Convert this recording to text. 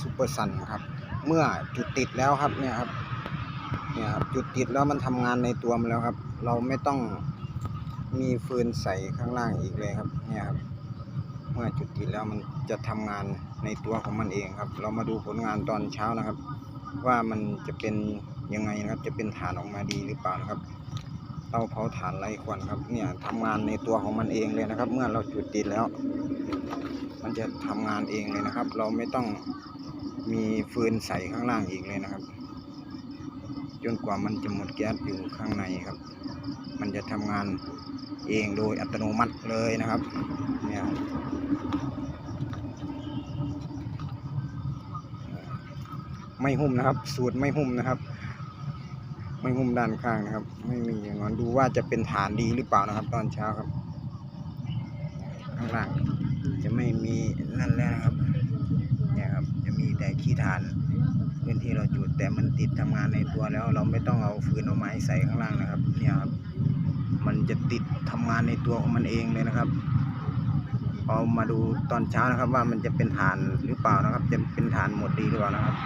ซูเปอร์ซันครับ เมื่อจุดติดแล้วครับเนี่ยครับเนี่ยครับจุดติดแล้วมันทำงานในตัวมันแล้วครับ เราไม่ต้องมีฟืนใส่ข้างล่างอีกเลยครับเนี่ยครับ เมื่อจุดติดแล้วมันจะทำงานในตัวของมันเองครับ เรามาดูผลงานตอนเช้านะครับ ว่ามันจะเป็นยังไงนะครับ จะเป็นฐานออกมาดีหรือเปล่านะครับเตาเผาถ่านไร้ควันครับเนี่ยทำงานในตัวของมันเองเลยนะครับ เมื่อเราจุดติดแล้ว มันจะทำงานเองเลยนะครับ เราไม่ต้องมีฟืนใส่ข้างล่างอีกเลยนะครับ จนกว่ามันจะหมดแก๊สอยู่ข้างในครับ มันจะทำงานเองโดยอัตโนมัติเลยนะครับเนี่ยไม่หุ้มนะครับ สูตรไม่หุ้มนะครับ ไม่หุ้มด้านข้างนะครับ ไม่มีอย่างนั้นดูว่าจะเป็นฐานดีหรือเปล่านะครับ ตอนเช้าครับ ข้างล่างจะไม่ นั่นแล้วนะครับเนี่ยครับจะมีแต่ขี้ฐานพื้นที่เราจุดแต่มันติดทำงานในตัวแล้ว เราไม่ต้องเอาฟืนเอาไม้ใส่ข้างล่างนะครับ เนี่ยครับ มันจะติดทำงานในตัวของมันเองเลยนะครับเอามาดูตอนเช้านะครับว่ามันจะเป็นฐานหรือเปล่านะครับ จะเป็นฐานหมดดีหรือเปล่านะครับ